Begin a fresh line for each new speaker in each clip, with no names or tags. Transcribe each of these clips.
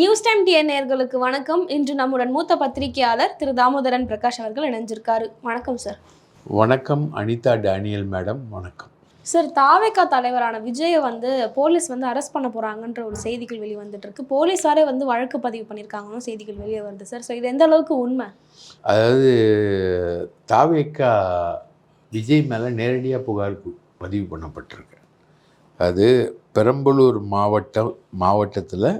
News time TN நேயர்களுக்கு வணக்கம். இன்று நம்முடன் மூத்த பத்திரிகையாளர் திரு தாமோதரன் பிரகாஷ் அவர்கள் இணைஞ்சிருக்காரு. வணக்கம் சார்
வணக்கம் அனிதா டேனியல் மேடம். வணக்கம்.
சார் தாவேகா தலைவரான விஜயை வந்து போலீஸ் வந்து அரெஸ்ட் பண்ண போறாங்கன்ற ஒரு செய்திகள் வெளியே வந்துட்டு இருக்கு போலீஸாரே வந்து வழக்கு பதிவு பண்ணியிருக்காங்கன்னு செய்திகள் வெளியே வருது சார் ஸோ இது எந்த அளவுக்கு உண்மை?
அதாவது தாவேக்கா விஜய் மேலே நேரடியாக புகார் பதிவு பண்ணப்பட்டிருக்கு. அது பெரம்பலூர் மாவட்டம் மாவட்டத்தில்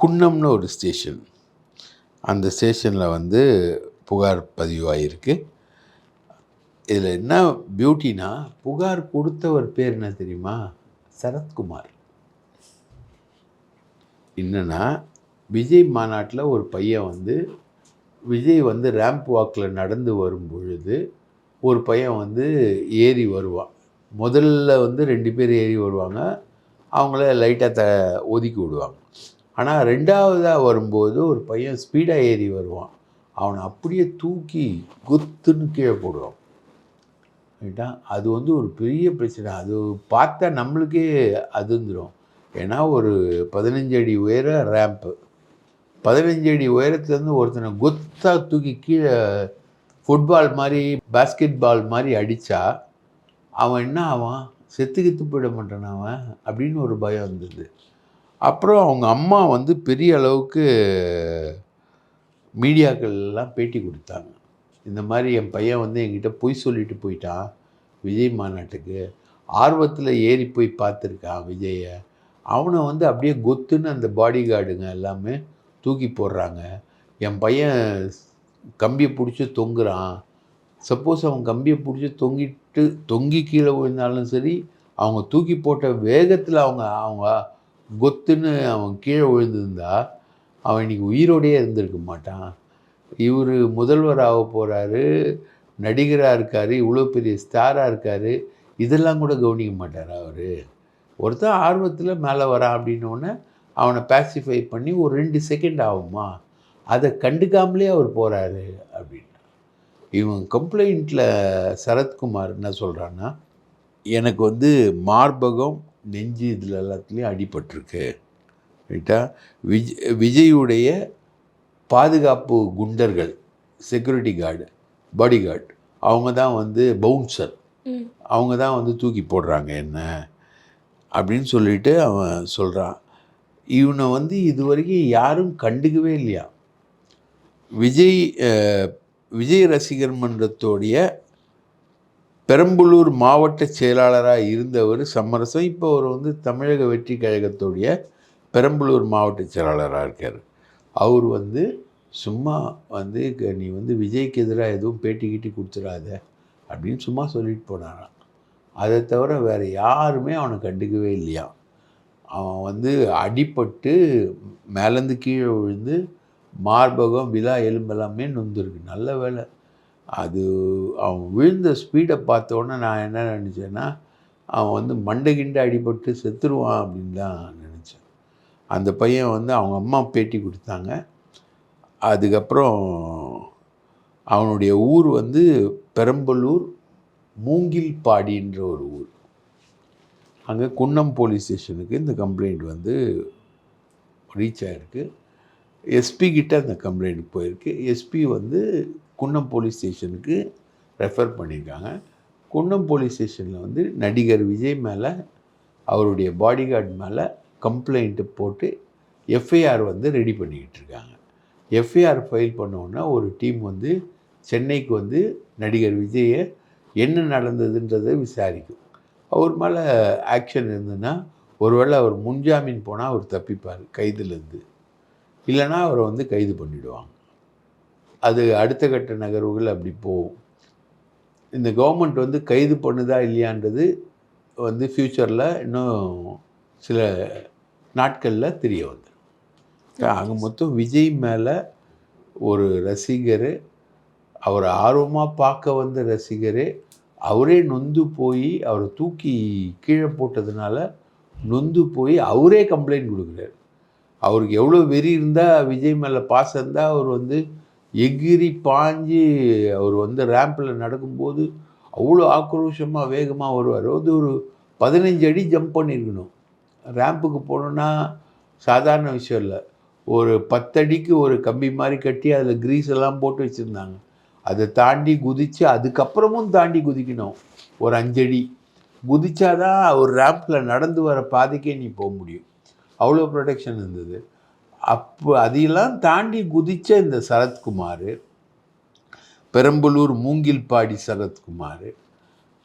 குன்னம்னு ஒரு ஸ்டேஷன். அந்த ஸ்டேஷனில் வந்து புகார் பதிவாகிருக்கு இதில் என்ன பியூட்டினா புகார் கொடுத்தவர் பேர் என்ன தெரியுமா? சரத்குமார். என்னென்னா விஜய் மாநாட்டில் ஒரு பையன் வந்து விஜய் வந்து ரேம்ப் வாக்கில் நடந்து வரும் பொழுது ஒரு பையன் வந்து ஏறி வருவான். முதல்ல வந்து ரெண்டு பேர் ஏறி வருவாங்க. அவங்கள லைட்டாக த ஒதுக்கி விடுவாங்க. ஆனால் ரெண்டாவதாக வரும்போது ஒரு பையன் ஸ்பீடாக ஏறி வருவான். அவனை அப்படியே தூக்கி குத்துன்னு கீழே போடுவான். ரைட்டா? அது வந்து ஒரு பெரிய பிரச்சனை. அது பார்த்தா நம்மளுக்கே அதுந்துடும் ஏன்னா ஒரு பதினஞ்சு அடி உயர ரேம்ப்பு பதினஞ்சு அடி உயரத்துலேருந்து ஒருத்தனை கொத்தாக தூக்கி கீழே ஃபுட்பால் மாதிரி பாஸ்கெட் பால் மாதிரி அடித்தா அவன் என்ன ஆவான்? செத்து கித்து போயிட மாட்டேன் அவன் அப்படின்னு ஒரு பயம் இருந்தது. அப்புறம் அவங்க அம்மா வந்து பெரிய அளவுக்கு மீடியாக்கள் எல்லாம் பேட்டி கொடுத்தாங்க. இந்த மாதிரி என் பையன் வந்து என்கிட்ட பொய் சொல்லிட்டு போயிட்டான் விஜய் மாநாட்டுக்கு. ஆர்வத்தில் ஏறி போய் பார்த்துருக்கான் விஜயை அவனை வந்து அப்படியே கொத்துன்னு அந்த பாடி கார்டுங்க எல்லாமே தூக்கி போடுறாங்க. என் பையன் கம்பியை பிடிச்சி தொங்குறான். சப்போஸ் அவன் கம்பியை பிடிச்சி தொங்கிட்டு தொங்கி கீழே விழுந்தாலும் சரி அவங்க தூக்கி போட்ட வேகத்தில் அவங்க அவங்க கொத்துன்னு அவன் கீழே விழுந்திருந்தா அவன் இன்னைக்கு உயிரோடையே இருந்திருக்க மாட்டான். இவர் முதல்வர் ஆக போகிறாரு நடிகராக இருக்கார் இவ்வளோ பெரிய ஸ்டாராக இருக்கார் இதெல்லாம் கூட கவனிக்க மாட்டார் அவர்? ஒருத்தன் ஆர்வத்தில் மேலே வரான் அப்படின்னோடனே அவனை பேசிஃபை பண்ணி ஒரு ரெண்டு செகண்ட் ஆகுமா? அதை கண்டுக்காமலே அவர் போகிறாரு அப்படின்னு. இவன் கம்ப்ளைண்ட்டில் சரத்குமார் என்ன சொல்கிறான்னா எனக்கு வந்து மார்பகம் நெஞ்சு இதில் எல்லாத்துலேயும் அடிபட்டிருக்கு. ரைட்டா? விஜ் விஜயுடைய பாதுகாப்பு குண்டர்கள் செக்யூரிட்டி கார்டு பாடி கார்டு அவங்க தான் வந்து பவுன்சர் அவங்க தான் வந்து தூக்கி போடுறாங்க என்ன? அப்படின்னு சொல்லிட்டு அவன் சொல்கிறான் இவனை வந்து இது வரைக்கும் யாரும் கண்டுக்கவே இல்லையா? விஜய் விஜய் ரசிகர் மன்றத்தோடைய பெரம்பலூர் மாவட்ட செயலாளராக இருந்தவர் சமரசம். இப்போ அவர் வந்து தமிழக வெற்றி கழகத்துடைய பெரம்பலூர் மாவட்ட செயலாளராக இருக்கார். அவர் வந்து சும்மா வந்து க- நீ வந்து விஜய்க்கு எதிராக எதுவும் பேட்டி கீட்டி கொடுத்துடாத அப்படின்னு சும்மா சொல்லிட்டு போனாராம். அதை தவிர வேறு யாருமே அவனை கண்டுக்கவே இல்லையா அவன் வந்து அடிபட்டு மேலேருந்து கீழே விழுந்து மார்பகம் விழா எலும்பெல்லாமே நொந்துருக்கு. நல்ல வேலை. அது அவன் விழுந்த ஸ்பீடை பார்த்த உடனே நான் என்ன நினச்சேன்னா அவன் வந்து மண்டை கிண்டை அடிபட்டு செத்துருவான் அப்படின்னு தான் நினச்சேன். அந்த பையன் வந்து அவங்க அம்மா பேட்டி கொடுத்தாங்க. அதுக்கப்புறம் அவனுடைய ஊர் வந்து பெரம்பலூர் மூங்கில்பாடின்ற ஒரு ஊர். அங்கே குன்னம் போலீஸ் ஸ்டேஷனுக்கு இந்த கம்ப்ளைண்ட் வந்து ரீச் ஆகிருக்கு எஸ்பி கிட்ட அந்த கம்ப்ளைண்ட் போயிருக்கு. எஸ்பி வந்து குன்னம் போலீஸ் ஸ்டேஷனுக்கு ரெஃபர் பண்ணியிருக்காங்க. குன்னம் போலீஸ் ஸ்டேஷனில் வந்து நடிகர் விஜய் மேலே அவருடைய பாடிகார்டு மேலே கம்ப்ளைண்ட்டு போட்டு எஃப்ஐஆர் வந்து ரெடி பண்ணிக்கிட்டு இருக்காங்க. எஃப்ஐஆர் ஃபைல் பண்ணோன்னா ஒரு டீம் வந்து சென்னைக்கு வந்து நடிகர் விஜயை என்ன நடந்ததுன்றதை விசாரிக்கும். அவர் மேலே ஆக்ஷன் இருந்ததுன்னா ஒருவேளை அவர் முன்ஜாமீன் போனால் அவர் தப்பிப்பார் கைதுலேருந்து இல்லைன்னா அவரை வந்து கைது பண்ணிவிடுவாங்க அது அடுத்த கட்ட நகர்வுகள் அப்படி போகும். இந்த கவர்மெண்ட் வந்து கைது பண்ணுதா இல்லையான்றது வந்து ஃப்யூச்சரில் இன்னும் சில நாட்களில் தெரிய வந்துடும் ஆக மொத்தம் விஜய் மேலே ஒரு ரசிகர் அவர் ஆர்வமாக பார்க்க வந்த ரசிகரே அவரே நொந்து போய் அவரை தூக்கி கீழே போட்டதுனால நொந்து போய் அவரே கம்ப்ளைண்ட் கொடுக்குறாரு. அவருக்கு எவ்வளோ வெறி இருந்தால் விஜய் மேலே பாசம் இருந்தால் அவர் வந்து எகிரி பாஞ்சு அவர் வந்து ரேம்பில் நடக்கும்போது அவ்வளோ ஆக்ரோஷமாக வேகமாக வருவார். அது ஒரு பதினஞ்சு அடி ஜம்ப் பண்ணியிருக்கணும் ரேம்புக்கு போகணுன்னா சாதாரண விஷயம் இல்லை. ஒரு பத்தடிக்கு ஒரு கம்பி மாதிரி கட்டி அதில் கிரீஸ் எல்லாம் போட்டு வச்சுருந்தாங்க. அதை தாண்டி குதித்து அதுக்கப்புறமும் தாண்டி குதிக்கணும். ஒரு அஞ்சடி. குதிச்சாதான் ஒரு ரேம்பில் நடந்து வர பாதைக்கே நீ போக முடியும். அவ்வளோ ப்ரொடெக்ஷன் இருந்தது. அப்போ அதையெல்லாம் தாண்டி குதித்த இந்த சரத்குமார் பெரம்பலூர் மூங்கில்பாடி சரத்குமார்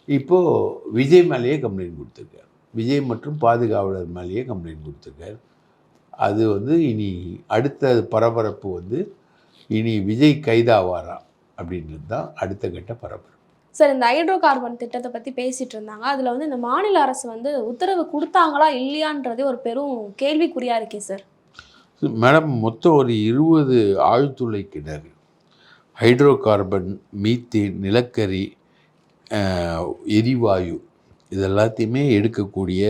இப்போது விஜய் மேலேயே கம்ப்ளைண்ட் கொடுத்துருக்கார். விஜய் மற்றும் பாதுகாவலர் மேலேயே கம்ப்ளைண்ட் கொடுத்துருக்கார். அது வந்து இனி அடுத்த பரபரப்பு வந்து இனி விஜய் கைதாவாரா அப்படின்றது தான் அடுத்த கட்ட பரபரப்பு.
சார் இந்த ஹைட்ரோ கார்பன் திட்டத்தை பற்றி பேசிட்டு இருந்தாங்க. அதில் வந்து இந்த மாநில அரசு வந்து உத்தரவு கொடுத்தாங்களா இல்லையான்றதே ஒரு பெரும் கேள்விக்குறியாக இருக்கே சார்.
மேடம் மொத்தம் ஒரு இருபது ஆழ்துளை கிணறு. ஹைட்ரோ கார்பன் மீத்தேன் நிலக்கரி எரிவாயு இது எல்லாத்தையுமே எடுக்கக்கூடிய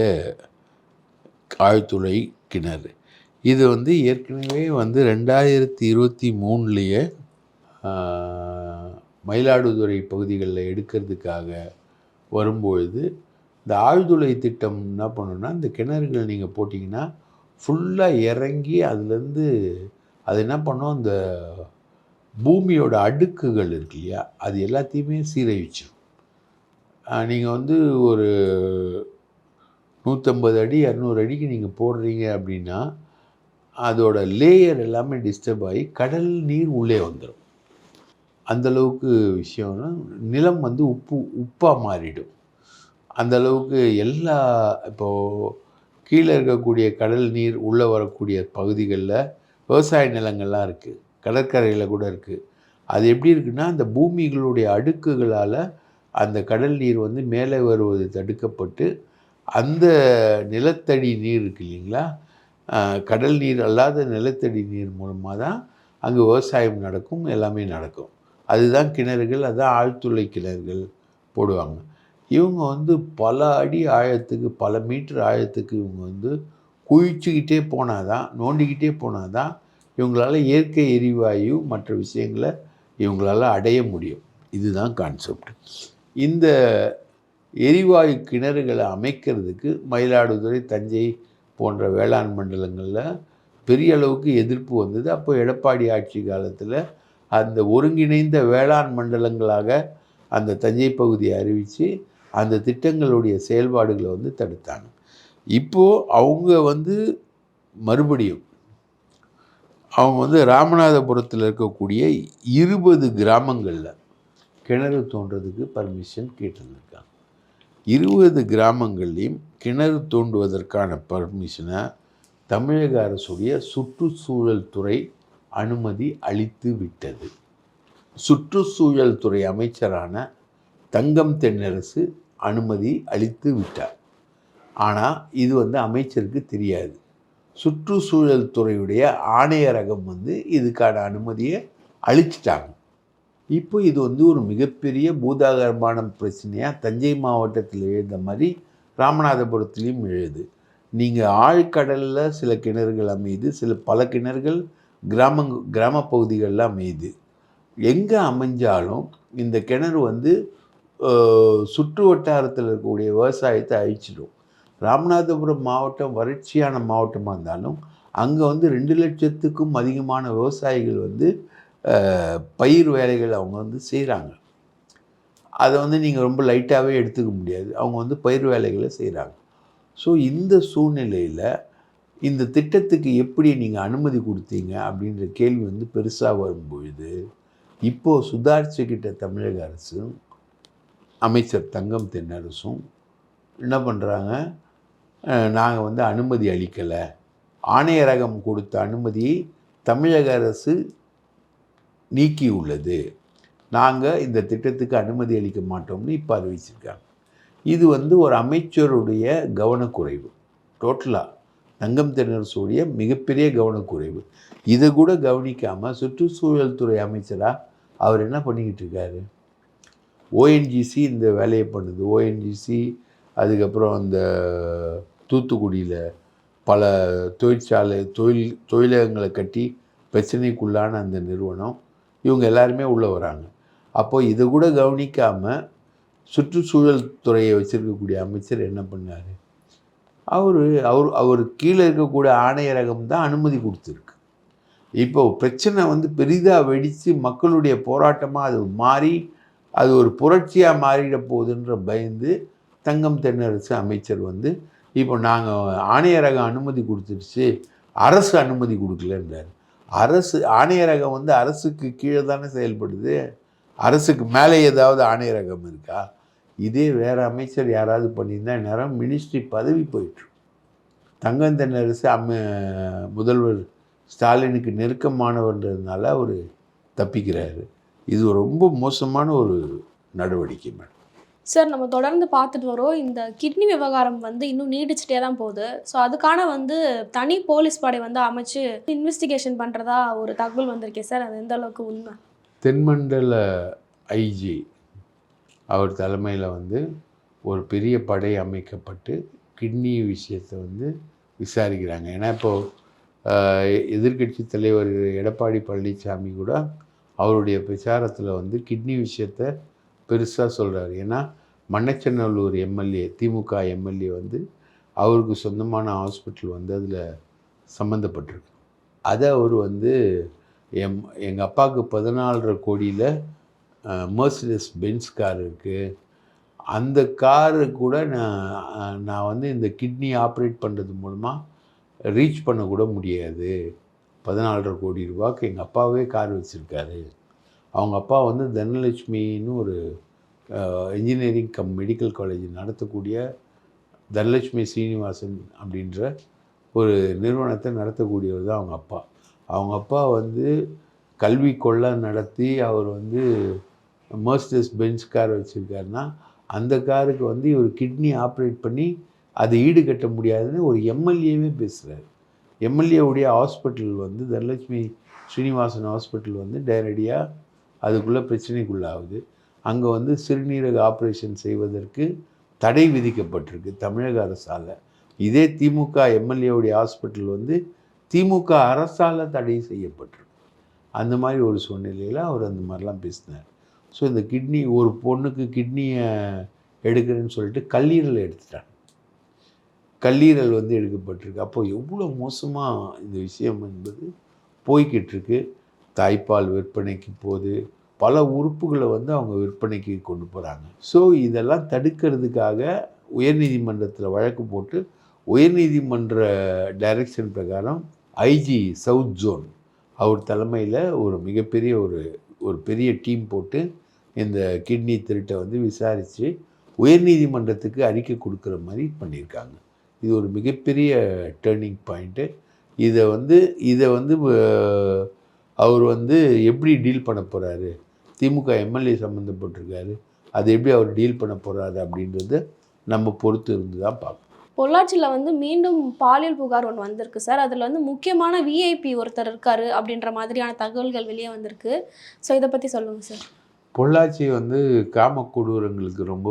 ஆழ்துளை கிணறு. இது வந்து ஏற்கனவே வந்து ரெண்டாயிரத்தி இருபத்தி மூணுலேயே மயிலாடுதுறை பகுதிகளில் எடுக்கிறதுக்காக வரும்பொழுது இந்த ஆழ்துளை திட்டம் என்ன பண்ணுன்னா இந்த கிணறுகள் நீங்கள் போட்டிங்கன்னா ஃபுல்லாக இறங்கி அதுலேருந்து அது என்ன பண்ணும்? அந்த பூமியோட அடுக்குகள் இருக்கு இல்லையா? அது எல்லாத்தையுமே சீரழிச்சிடும் நீங்கள் வந்து ஒரு நூற்றம்பது அடி இரநூறு அடிக்கு நீங்கள் போடுறீங்க அப்படின்னா அதோட லேயர் எல்லாமே டிஸ்டர்ப் ஆகி கடல் நீர் உள்ளே வந்துடும் அந்தளவுக்கு விஷயம்னா நிலம் வந்து உப்பு உப்பாக மாறிடும். அந்தளவுக்கு எல்லா இப்போது கீழே இருக்கக்கூடிய கடல் நீர் உள்ளே வரக்கூடிய பகுதிகளில் விவசாய நிலங்கள்லாம் இருக்குது கடற்கரையில் கூட இருக்குது அது எப்படி இருக்குன்னா அந்த பூமிகளுடைய அடுக்குகளால் அந்த கடல் நீர் வந்து மேலே வருவது தடுக்கப்பட்டு அந்த நிலத்தடி நீர் இருக்கு இல்லைங்களா? கடல் நீர் அல்லாத நிலத்தடி நீர் மூலமாக தான் அங்கே விவசாயம் நடக்கும் எல்லாமே நடக்கும். அதுதான் கிணறுகள் அதுதான் ஆழ்துளை கிணறுகள் போடுவாங்க. இவங்க வந்து பல அடி ஆழத்துக்கு பல மீட்டர் ஆழத்துக்கு இவங்க வந்து குழிச்சுக்கிட்டே போனால் தான் நோண்டிக்கிட்டே போனால் தான் இவங்களால் இயற்கை எரிவாயு மற்ற விஷயங்களை இவங்களால அடைய முடியும். இதுதான் கான்செப்ட் இந்த எரிவாயு கிணறுகளை அமைக்கிறதுக்கு மயிலாடுதுறை தஞ்சை போன்ற வேளாண் மண்டலங்களில் பெரிய அளவுக்கு எதிர்ப்பு வந்தது. அப்போ எடப்பாடி ஆட்சி காலத்தில் அந்த ஒருங்கிணைந்த வேளாண் மண்டலங்களாக அந்த தஞ்சை பகுதியை அறிவித்து அந்த திட்டங்களுடைய செயல்பாடுகளை வந்து தடுத்தாங்க. இப்போது அவங்க வந்து மறுபடியும் அவங்க வந்து ராமநாதபுரத்தில் இருக்கக்கூடிய இருபது கிராமங்களில் கிணறு தோண்டுறதுக்கு பர்மிஷன் கேட்டிருந்திருக்காங்க. இருபது கிராமங்கள்லேயும் கிணறு தோண்டுவதற்கான பர்மிஷனை தமிழக அரசுடைய சுற்றுச்சூழல் துறை அனுமதி அளித்து விட்டது. சுற்றுச்சூழல் துறை அமைச்சரான தங்கம் தென்னரசு அனுமதி அளித்து விட்டார். ஆனால் இது வந்து அமைச்சருக்கு தெரியாது. சுற்றுச்சூழல் துறையுடைய ஆணையரகம் வந்து இதுக்கான அனுமதியை அழிச்சிட்டாங்க இப்போ இது வந்து ஒரு மிகப்பெரிய பூதாகரமான பிரச்சனையாக தஞ்சை மாவட்டத்தில் எழுந்த மாதிரி ராமநாதபுரத்துலேயும் எழுது. நீங்கள் ஆழ்கடலில் சில கிணறுகள் அமையுது சில பல கிணறுகள் கிராமங் கிராம பகுதிகளில் அமையுது. எங்கே அமைஞ்சாலும் இந்த கிணறு வந்து சுற்று வட்டாரத்தில் இருக்கக்கூடிய விவசாயத்தை அழிச்சிடும். ராமநாதபுரம் மாவட்டம் வறட்சியான மாவட்டமாக இருந்தாலும் அங்கே வந்து ரெண்டு லட்சத்துக்கும் அதிகமான விவசாயிகள் வந்து பயிர் வேலைகள் அவங்க வந்து செய்கிறாங்க அதை வந்து நீங்கள் ரொம்ப லைட்டாகவே எடுத்துக்க முடியாது. அவங்க வந்து பயிர் வேலைகளை செய்கிறாங்க ஸோ இந்த சூழ்நிலையில் இந்த திட்டத்துக்கு எப்படி நீங்கள் அனுமதி கொடுத்தீங்க அப்படின்ற கேள்வி வந்து பெருசாக வரும்பொழுது இப்போது சுதாரிச்சுக்கிட்ட தமிழக அரசும் அமைச்சர் தங்கம் தென்னரசும் என்ன பண்ணுறாங்க நாங்கள் வந்து அனுமதி அளிக்கலை. ஆணையரகம் கொடுத்த அனுமதியை தமிழக அரசு நீக்கியுள்ளது. நாங்கள் இந்த திட்டத்துக்கு அனுமதி அளிக்க மாட்டோம்னு இப்போ அறிவிச்சிருக்காங்க. இது வந்து ஒரு அமைச்சருடைய கவனக்குறைவு டோட்டலாக தங்கம் தென்னரசுடைய மிகப்பெரிய கவனக்குறைவு. இதை கூட கவனிக்காமல் சுற்றுச்சூழல் துறை அமைச்சராக அவர் என்ன பண்ணிக்கிட்டு இருக்காரு? ஓஎன்ஜிசி இந்த வேலையை பண்ணுது. ஓஎன்ஜிசி அதுக்கப்புறம் அந்த தூத்துக்குடியில் பல தொழிற்சாலை தொழில் தொழிலகங்களை கட்டி பிரச்சனைக்குள்ளான அந்த நிறுவனம் இவங்க எல்லாருமே உள்ளே வராங்க. அப்போது இதை கூட கவனிக்காமல் சுற்றுச்சூழல் துறையை வச்சுருக்கக்கூடிய அமைச்சர் என்ன பண்ணார்? அவர் அவர் அவர் கீழே இருக்கக்கூடிய ஆணையரகம் தான் அனுமதி கொடுத்துருக்கு. இப்போ பிரச்சனை வந்து பெரிதாக வெடித்து மக்களுடைய போராட்டமாக அது மாறி அது ஒரு புரட்சியாக மாறிட போகுதுன்ற பயந்து தங்கம் தென்னரசு அமைச்சர் வந்து இப்போ நாங்கள் ஆணையரகம் அனுமதி கொடுத்துருச்சு அரசு அனுமதி கொடுக்கலன்றார். அரசு ஆணையரகம் வந்து அரசுக்கு கீழே தானே செயல்படுது? அரசுக்கு மேலே ஏதாவது ஆணையரகம் இருக்கா? இதே வேறு அமைச்சர் யாராவது பண்ணியிருந்தா நேரம் மினிஸ்ட்ரி பதவி போயிட்டு தங்கம் தென்னரசு அம்ம முதல்வர் ஸ்டாலினுக்கு நெருக்கமானவன்றதுனால அவர் தப்பிக்கிறாரு. இது ரொம்ப மோசமான ஒரு நடவடிக்கை மேடம்.
சார் நம்ம தொடர்ந்து பார்த்துட்டு வரோம். இந்த கிட்னி விவகாரம் வந்து இன்னும் நீடிச்சுட்டே தான் போகுது. ஸோ அதுக்கான வந்து தனி போலீஸ் படை வந்து அமைச்சு இன்வெஸ்டிகேஷன் பண்ணுறதா ஒரு தகவல் வந்திருக்கே சார். அது எந்த அளவுக்கு உண்மை?
தென்மண்டல ஐஜி அவர் தலைமையில் வந்து ஒரு பெரிய படை அமைக்கப்பட்டு கிட்னி விஷயத்தை வந்து விசாரிக்கிறாங்க. ஏன்னா இப்போது எதிர்க்கட்சி தலைவர் எடப்பாடி பழனிசாமி கூட அவருடைய பிரச்சாரத்தில் வந்து கிட்னி விஷயத்தை பெருசாக சொல்கிறார் ஏன்னா மண்ணச்சநல்லூர் எம்எல்ஏ திமுக எம்எல்ஏ வந்து அவருக்கு சொந்தமான ஹாஸ்பிட்டல் வந்து அதில் சம்மந்தப்பட்டிருக்கு அதை அவர் வந்து எம் எங்கள் அப்பாவுக்கு பதினாலரை கோடியில் மர்சிடஸ் பென்ஸ் கார் இருக்குது அந்த காரு கூட நான் நான் வந்து இந்த கிட்னி ஆப்ரேட் பண்ணுறது மூலமாக ரீச் பண்ணக்கூட முடியாது. பதினாலரை கோடி ரூபாய்க்கு எங்கள் அப்பாவே கார் வச்சுருக்காரு. அவங்க அப்பா வந்து தனலட்சுமின்னு ஒரு இன்ஜினியரிங் கம் மெடிக்கல் காலேஜ் நடத்தக்கூடிய தனலட்சுமி சீனிவாசன் அப்படின்ற ஒரு நிறுவனத்தை நடத்தக்கூடியவர் தான் அவங்க அப்பா. அவங்க அப்பா வந்து கல்வி கொள்ளை நடத்தி அவர் வந்து மர்சிடஸ் பென்ஸ் கார் வச்சுருக்காருன்னா அந்த காருக்கு வந்து இவர் கிட்னி ஆப்ரேட் பண்ணி அதை ஈடுகட்ட முடியாதுன்னு ஒரு எம்எல்ஏவே பேசுகிறார் எம்எல்ஏவுடைய ஹாஸ்பிட்டல் வந்து தனலட்சுமி ஸ்ரீனிவாசன் ஹாஸ்பிட்டல் வந்து நேரடியாக அதுக்குள்ளே பிரச்சனைக்குள்ளாகுது. அங்கே வந்து சிறுநீரக ஆப்ரேஷன் செய்வதற்கு தடை விதிக்கப்பட்டிருக்கு தமிழக அரசால். இதே திமுக எம்எல்ஏவுடைய ஹாஸ்பிட்டல் வந்து திமுக அரசால் தடை செய்யப்பட்டிருக்கு. அந்த மாதிரி ஒரு சூழ்நிலையில் அவர் அந்த மாதிரிலாம் பேசினார். ஸோ இந்த கிட்னி ஒரு பொண்ணுக்கு கிட்னியை எடுக்கிறேன்னு சொல்லிட்டு கல்லீரல் எடுத்துட்டாங்க. கல்லீரல் வந்து எடுக்கப்பட்டிருக்கு. அப்போ எவ்வளோ மோசமாக இந்த விஷயம் என்பது போய்கிட்டு இருக்கு தாய்ப்பால் விற்பனைக்கு போகுது பல உறுப்புகளை வந்து அவங்க விற்பனைக்கு கொண்டு போகிறாங்க ஸோ இதெல்லாம் தடுக்கிறதுக்காக உயர்நீதிமன்றத்தில் வழக்கு போட்டு உயர்நீதிமன்ற டைரக்ஷன் பிரகாரம் ஐஜி சவுத் ஜோன் அவர் தலைமையில் ஒரு மிகப்பெரிய ஒரு ஒரு பெரிய டீம் போட்டு இந்த கிட்னி திருட்டை வந்து விசாரித்து உயர்நீதிமன்றத்துக்கு அறிக்கை கொடுக்குற மாதிரி பண்ணியிருக்காங்க. இது ஒரு மிகப்பெரிய டேர்னிங் பாயிண்ட்டு இதை வந்து இதை வந்து அவர் வந்து எப்படி டீல் பண்ண போகிறாரு திமுக எம்எல்ஏ சம்மந்தப்பட்டிருக்காரு அதை எப்படி அவர் டீல் பண்ண போகிறாரு அப்படின்றத நம்ம பொறுத்து இருந்து தான் பார்க்கணும்
பொள்ளாச்சியில் வந்து மீண்டும் பாலியல் புகார் ஒன்று வந்திருக்கு சார். அதில் வந்து முக்கியமான விஐபி ஒருத்தர் இருக்காரு அப்படின்ற மாதிரியான தகவல்கள் வெளியே வந்திருக்கு. ஸோ இதை பற்றி சொல்லுங்கள் சார்.
பொள்ளாச்சி வந்து காம கொடூரங்களுக்கு ரொம்ப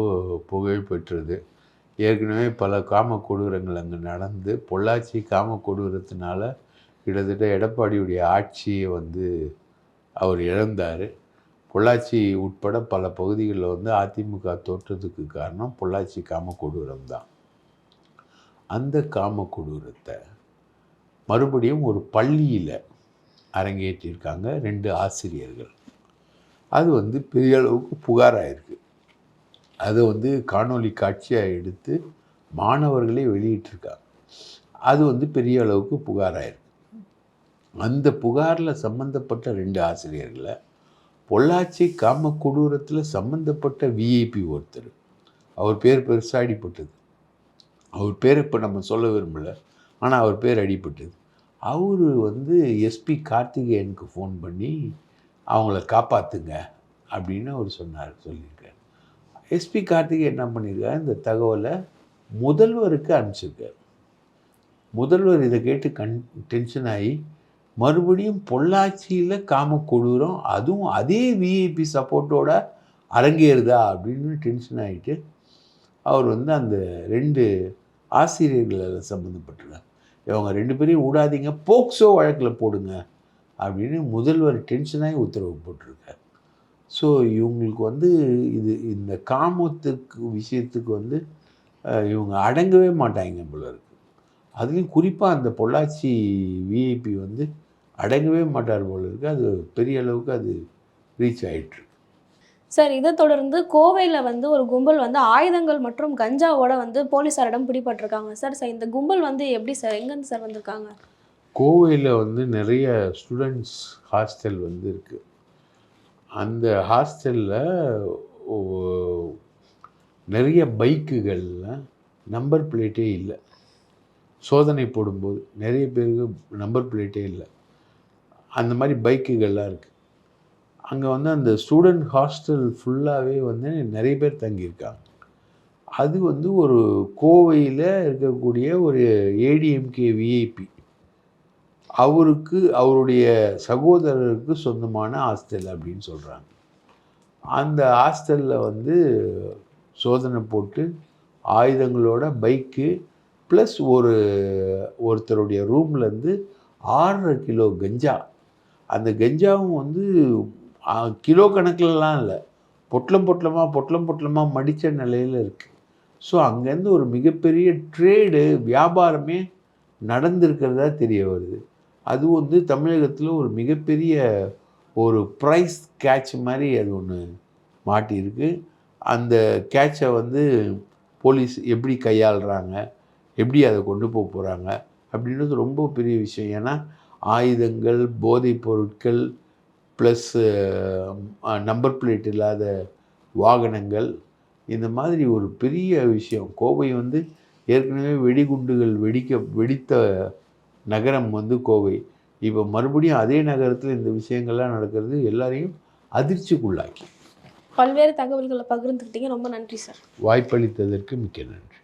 புகழ் பெற்றது. ஏற்கனவே பல காம கொடூரங்கள் அங்கே நடந்து பொள்ளாச்சி காம கொடூரத்தினால கிட்டத்தட்ட எடப்பாடியுடைய ஆட்சியை வந்து அவர் இழந்தார். பொள்ளாச்சி உட்பட பல பகுதிகளில் வந்து அதிமுக தோற்றத்துக்கு காரணம் பொள்ளாச்சி காம கொடூரம் தான். அந்த காம கொடூரத்தை மறுபடியும் ஒரு பள்ளியில் அரங்கேற்றியிருக்காங்க ரெண்டு ஆசிரியர்கள். அது வந்து பெரிய அளவுக்கு புகாராகிருக்கு அதை வந்து காணொளி காட்சியாக எடுத்து மாணவர்களே வெளியிட்டிருக்காங்க. அது வந்து பெரிய அளவுக்கு புகாராகிருக்கு அந்த புகாரில் சம்மந்தப்பட்ட ரெண்டு ஆசிரியர்களை பொள்ளாச்சி காம கொடூரத்தில் சம்மந்தப்பட்ட விஐபி ஒருத்தர். அவர் பேர் பெருசாக அடிபட்டது. அவர் பேர் இப்போ நம்ம சொல்ல விரும்பல ஆனால் அவர் பேர் அடிபட்டது. அவர் வந்து எஸ்பி கார்த்திகேயனுக்கு ஃபோன் பண்ணி அவங்கள காப்பாற்றுங்க அப்படின்னு அவர் சொன்னார் சொல்லியிருக்கார். எஸ்பி கார்த்திகை என்ன பண்ணியிருக்காரு? இந்த தகவலை முதல்வருக்கு அனுப்பிச்சிருக்கார். முதல்வர் இதை கேட்டு கண் டென்ஷன் ஆகி மறுபடியும் பொள்ளாச்சியில் காம கொடூரம் அதுவும் அதே விஐபி சப்போர்ட்டோட அரங்கேறுதா அப்படின்னு டென்ஷன் ஆகிட்டு அவர் வந்து அந்த ரெண்டு ஆசிரியர்கள் சம்மந்தப்பட்டிருக்காங்க இவங்க ரெண்டு பேரையும் விடாதீங்க போக்சோ வழக்கில் போடுங்க அப்படின்னு முதல்வர் டென்ஷனாகி உத்தரவு போட்டிருக்கார். ஸோ இவங்களுக்கு வந்து இது இந்த காமத்துக்கு விஷயத்துக்கு வந்து இவங்க அடங்கவே மாட்டாங்க போல இருக்கு. அதுலேயும் குறிப்பாக அந்த பொள்ளாச்சி விஐபி வந்து அடங்கவே மாட்டார் போல இருக்குது அது பெரிய அளவுக்கு அது ரீச் ஆகிட்டுருக்கு
சார் இதை தொடர்ந்து கோவையில் வந்து ஒரு கும்பல் வந்து ஆயுதங்கள் மற்றும் கஞ்சாவோட வந்து போலீஸாரிடம் பிடிபட்டிருக்காங்க. சார் சார் இந்த கும்பல் வந்து எப்படி சார் எங்கேருந்து சார் வந்திருக்காங்க?
கோவையில் வந்து நிறைய ஸ்டூடெண்ட்ஸ் ஹாஸ்டல் வந்து இருக்குது அந்த ஹாஸ்டலில் நிறைய பைக்குகளில் நம்பர் பிளேட்டே இல்லை. சோதனை போடும்போது நிறைய பேருக்கு நம்பர் பிளேட்டே இல்லை. அந்த மாதிரி பைக்குகள்லாம் இருக்குது அங்கே வந்து அந்த ஸ்டூடெண்ட் ஹாஸ்டல் ஃபுல்லாகவே வந்து நிறைய பேர் தங்கியிருக்காங்க. அது வந்து ஒரு கோவையில் இருக்கக்கூடிய ஒரு ஏடிஎம்கே விஐபி அவருக்கு அவருடைய சகோதரருக்கு சொந்தமான ஹாஸ்டல் அப்படின்னு சொல்கிறாங்க அந்த ஹாஸ்டலில் வந்து சோதனை போட்டு ஆயுதங்களோட பைக்கு ப்ளஸ் ஒரு ஒருத்தருடைய ரூம்லேருந்து ஆறரை கிலோ கஞ்சா. அந்த கஞ்சாவும் வந்து கிலோ கணக்கிலலாம் இல்லை. பொட்டலம் பொட்டலமாக பொட்டலம் பொட்டலமாக மடித்த நிலையில் இருக்குது ஸோ அங்கேருந்து ஒரு மிகப்பெரிய ட்ரேடு வியாபாரமே நடந்திருக்கிறதா தெரிய வருது. அது வந்து தமிழகத்தில் ஒரு மிகப்பெரிய ஒரு ப்ரைஸ் கேட்ச் மாதிரி அது ஒன்று மாட்டியிருக்கு. அந்த கேட்சை வந்து போலீஸ் எப்படி கையாளுறாங்க எப்படி அதை கொண்டு போக போகிறாங்க அப்படின்றது ரொம்ப பெரிய விஷயம். ஏன்னா ஆயுதங்கள் போதைப் பொருட்கள் ப்ளஸ் நம்பர் பிளேட் இல்லாத வாகனங்கள் இந்த மாதிரி ஒரு பெரிய விஷயம். கோவை வந்து ஏற்கனவே வெடிகுண்டுகள் வெடிக்க வெடித்த நகரம் வந்து கோவை. இப்போ மறுபடியும் அதே நகரத்தில் இந்த விஷயங்கள்லாம் நடக்கிறது எல்லாரையும் அதிர்ச்சிக்குள்ளாக்கி.
பல்வேறு தகவல்களை பகிர்ந்துக்கிட்டீங்க. ரொம்ப நன்றி சார்.
வாய்ப்பளித்ததற்கு மிக்க நன்றி.